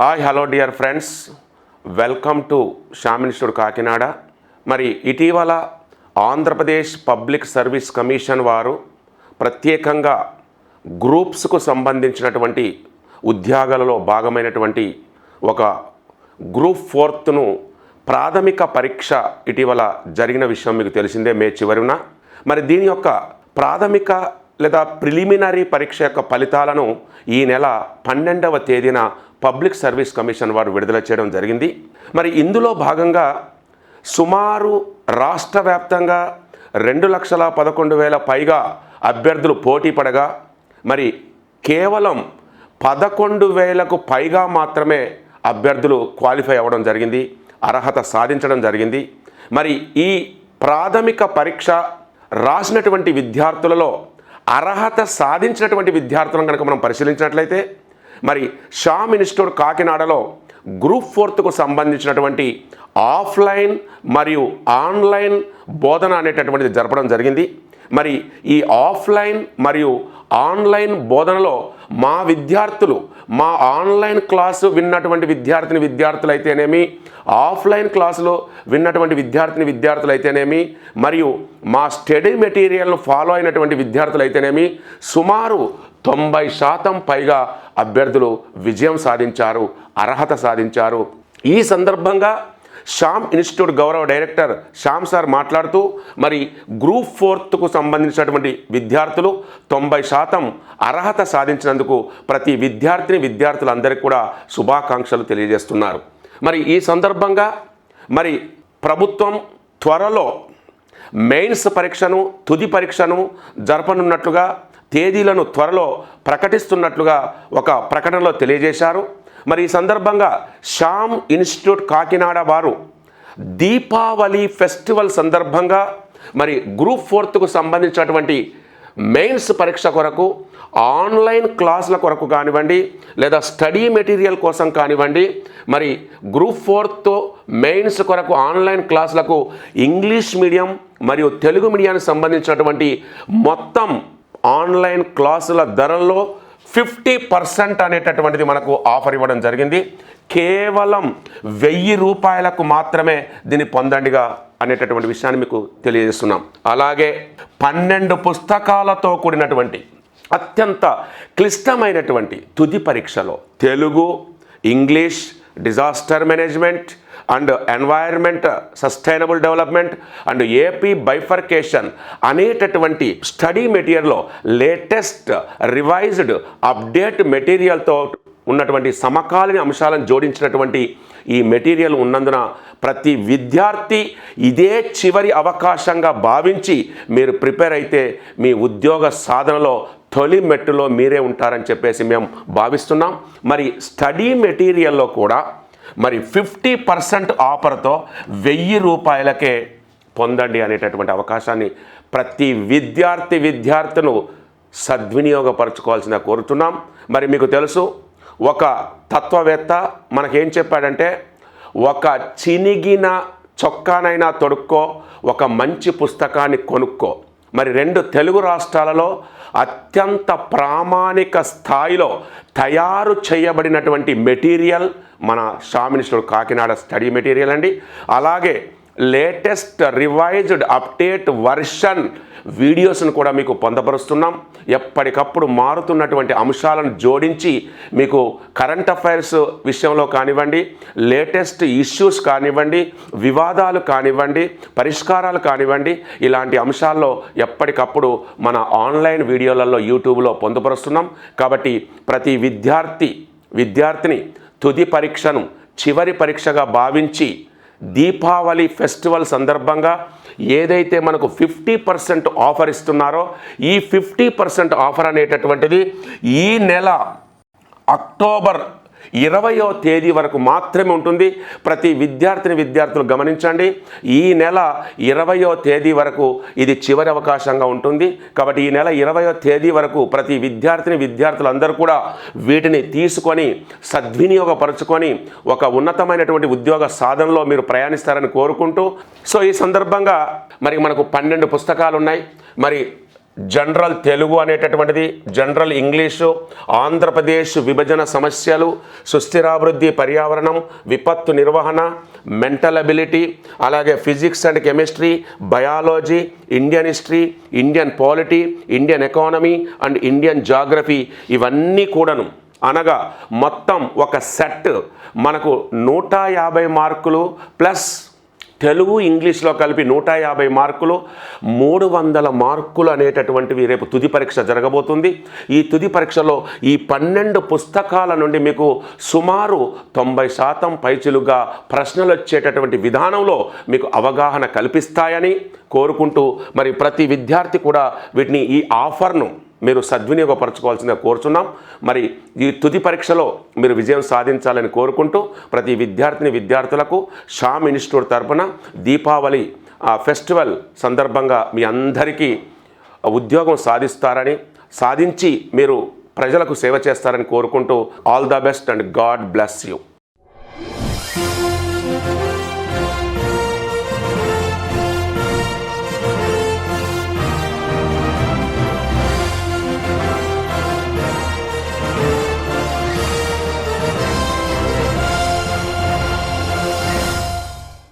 Hi hello dear friends welcome to షామినిస్టుడు Kakinada. మరి ఇటీవల Andhra Pradesh public service commission వారు ప్రత్యేకంగా గ్రూప్స్కు సంబంధించినటువంటి ఉద్యోగాలలో భాగమైనటువంటి ఒక గ్రూప్ ఫోర్త్ను ప్రాథమిక పరీక్ష ఇటీవల జరిగిన విషయం మీకు తెలిసిందే మే చివరిన. మరి దీని యొక్క ప్రాథమిక లేదా ప్రిలిమినరీ పరీక్ష యొక్క ఫలితాలను ఈ నెల పన్నెండవ తేదీన పబ్లిక్ సర్వీస్ కమిషన్ వారు విడుదల చేయడం జరిగింది. మరి ఇందులో భాగంగా సుమారు రాష్ట్ర వ్యాప్తంగా రెండు లక్షల పదకొండు వేల పైగా అభ్యర్థులు పోటీ పడగా మరి కేవలం పదకొండు వేలకు పైగా మాత్రమే అభ్యర్థులు క్వాలిఫై అవ్వడం జరిగింది అర్హత సాధించడం జరిగింది. మరి ఈ ప్రాథమిక పరీక్ష రాసినటువంటి విద్యార్థులలో అర్హత సాధించినటువంటి విద్యార్థులను కనుక మనం పరిశీలించినట్లయితే మరి షా మినిస్టర్ కాకినాడలో గ్రూప్ ఫోర్త్కు సంబంధించినటువంటి ఆఫ్లైన్ మరియు ఆన్లైన్ బోధన అనేటటువంటిది జరపడం జరిగింది. మరి ఈ ఆఫ్లైన్ మరియు ఆన్లైన్ బోధనలో మా విద్యార్థులు మా ఆన్లైన్ క్లాసు విన్నటువంటి విద్యార్థిని విద్యార్థులు అయితేనేమి ఆఫ్లైన్ క్లాసులో విన్నటువంటి విద్యార్థిని విద్యార్థులు అయితేనేమి మరియు మా స్టడీ మెటీరియల్ను ఫాలో అయినటువంటి విద్యార్థులు అయితేనేమి సుమారు తొంభై శాతం పైగా అభ్యర్థులు విజయం సాధించారు అర్హత సాధించారు. ఈ సందర్భంగా శ్యామ్ ఇన్స్టిట్యూట్ గౌరవ డైరెక్టర్ శ్యామ్ సార్ మాట్లాడుతూ మరి గ్రూప్ ఫోర్త్కు సంబంధించినటువంటి విద్యార్థులు తొంభై శాతం అర్హత సాధించినందుకు ప్రతి విద్యార్థిని విద్యార్థులందరికీ కూడా శుభాకాంక్షలు తెలియజేస్తున్నారు. మరి ఈ సందర్భంగా మరి ప్రభుత్వం త్వరలో మెయిన్స్ పరీక్షను తుది పరీక్షను జరపనున్నట్లుగా తేదీలను త్వరలో ప్రకటిస్తున్నట్లుగా ఒక ప్రకటనలో తెలియజేశారు. మరి ఈ సందర్భంగా శ్యామ్ ఇన్స్టిట్యూట్ కాకినాడ వారు దీపావళి ఫెస్టివల్ సందర్భంగా మరి గ్రూప్ ఫోర్త్కు సంబంధించినటువంటి మెయిన్స్ పరీక్ష కొరకు ఆన్లైన్ క్లాసుల కొరకు కానివ్వండి లేదా స్టడీ మెటీరియల్ కోసం కానివ్వండి మరి గ్రూప్ ఫోర్త్ మెయిన్స్ కొరకు ఆన్లైన్ క్లాసులకు ఇంగ్లీష్ మీడియం మరియు తెలుగు మీడియానికి సంబంధించినటువంటి మొత్తం ఆన్లైన్ క్లాసుల ధరల్లో ఫిఫ్టీ పర్సెంట్ అనేటటువంటిది మనకు ఆఫర్ ఇవ్వడం జరిగింది. కేవలం వెయ్యి రూపాయలకు మాత్రమే దీన్ని పొందండిగా అనేటటువంటి విషయాన్ని మీకు తెలియజేస్తున్నాం. అలాగే పన్నెండు పుస్తకాలతో కూడినటువంటి అత్యంత క్లిష్టమైనటువంటి తుది పరీక్షలో Telugu English disaster management and environment sustainable development and AP bifurcation అనేటటువంటి స్టడీ మెటీరియల్లో లేటెస్ట్ రివైజ్డ్ అప్డేట్ మెటీరియల్తో ఉన్నటువంటి సమకాలీన అంశాలను జోడించినటువంటి ఈ మెటీరియల్ ఉన్నందున ప్రతి విద్యార్థి ఇదే చివరి అవకాశంగా భావించి మీరు ప్రిపేర్ అయితే మీ ఉద్యోగ సాధనలో తొలి మెట్టులో మీరే ఉంటారని చెప్పేసి మేము భావిస్తున్నాం. మరి స్టడీ మెటీరియల్లో కూడా మరి ఫిఫ్టీ పర్సెంట్ ఆఫర్తో వెయ్యి రూపాయలకే పొందండి అనేటటువంటి అవకాశాన్ని ప్రతి విద్యార్థి విద్యార్థులు సద్వినియోగపరచుకోవాల్సిన కోరుతున్నాం. మరి మీకు తెలుసు ఒక తత్వవేత్త మనకేం చెప్పాడంటే ఒక చినిగిన చొక్కానైనా తొడుక్కో ఒక మంచి పుస్తకాన్ని కొనుక్కో. మరి రెండు తెలుగు రాష్ట్రాలలో అత్యంత ప్రామాణిక స్థాయిలో తయారు చేయబడినటువంటి మెటీరియల్ మన షామినిస్టుడు కాకినాడ స్టడీ మెటీరియల్ అండి. అలాగే లేటెస్ట్ రివైజ్డ్ అప్డేట్ వర్షన్ వీడియోస్ను కూడా మీకు పొందపరుస్తున్నాం. ఎప్పటికప్పుడు మారుతున్నటువంటి అంశాలను జోడించి మీకు కరెంట్ అఫైర్స్ విషయంలో కానివ్వండి లేటెస్ట్ ఇష్యూస్ కానివ్వండి వివాదాలు కానివ్వండి పరిష్కారాలు కానివ్వండి ఇలాంటి అంశాల్లో ఎప్పటికప్పుడు మన ఆన్లైన్ వీడియోలలో యూట్యూబ్లో పొందుపరుస్తున్నాం. కాబట్టి ప్రతి విద్యార్థి విద్యార్థిని తుది పరీక్షను చివరి పరీక్షగా భావించి దీపావళి ఫెస్టివల్ సందర్భంగా ఏదైతే మనకు ఫిఫ్టీ పర్సెంట్ ఆఫర్ ఇస్తున్నారో ఈ ఫిఫ్టీ పర్సెంట్ ఆఫర్ అనేటటువంటిది ఈ నెల అక్టోబర్ ఇరవయో తేదీ వరకు మాత్రమే ఉంటుంది. ప్రతి విద్యార్థిని విద్యార్థులు గమనించండి. ఈ నెల ఇరవయో తేదీ వరకు ఇది చివరి అవకాశంగా ఉంటుంది. కాబట్టి ఈ నెల ఇరవయో తేదీ వరకు ప్రతి విద్యార్థిని విద్యార్థులందరూ కూడా వీటిని తీసుకొని సద్వినియోగపరుచుకొని ఒక ఉన్నతమైనటువంటి ఉద్యోగ సాధనలో మీరు ప్రయాణిస్తారని కోరుకుంటూ సో ఈ సందర్భంగా మరి మనకు పన్నెండు పుస్తకాలు ఉన్నాయి మరి జనరల్ తెలుగు అనేటటువంటిది జనరల్ ఇంగ్లీషు ఆంధ్రప్రదేశ్ విభజన సమస్యలు సుస్థిరాభివృద్ధి పర్యావరణం విపత్తు నిర్వహణ మెంటల్ అబిలిటీ అలాగే physics and chemistry biology Indian history Indian polity Indian economy and Indian geography ఇవన్నీ కూడాను. అనగా మొత్తం ఒక సెట్ మనకు నూట యాభై మార్కులు ప్లస్ తెలుగు ఇంగ్లీష్లో కలిపి నూట యాభై మార్కులు మూడు వందల మార్కులు అనేటటువంటివి రేపు తుది పరీక్ష జరగబోతుంది. ఈ తుది పరీక్షలో ఈ పన్నెండు పుస్తకాల నుండి మీకు సుమారు తొంభై శాతం పైచులుగా ప్రశ్నలు వచ్చేటటువంటి విధానంలో మీకు అవగాహన కల్పిస్తాయని కోరుకుంటూ మరి ప్రతి విద్యార్థి కూడా వీటిని ఈ ఆఫర్ను మీరు సద్వినియోగపరచుకోవాల్సిందిగా కోరుచున్నాం. మరి ఈ తుది పరీక్షలో మీరు విజయం సాధించాలని కోరుకుంటూ ప్రతి విద్యార్థిని విద్యార్థులకు షామ్ ఇన్స్టిట్యూట్ తరపున దీపావళి ఆ ఫెస్టివల్ సందర్భంగా మీ అందరికీ ఉద్యోగం సాధిస్తారని సాధించి మీరు ప్రజలకు సేవ చేస్తారని కోరుకుంటూ all the best and god bless you.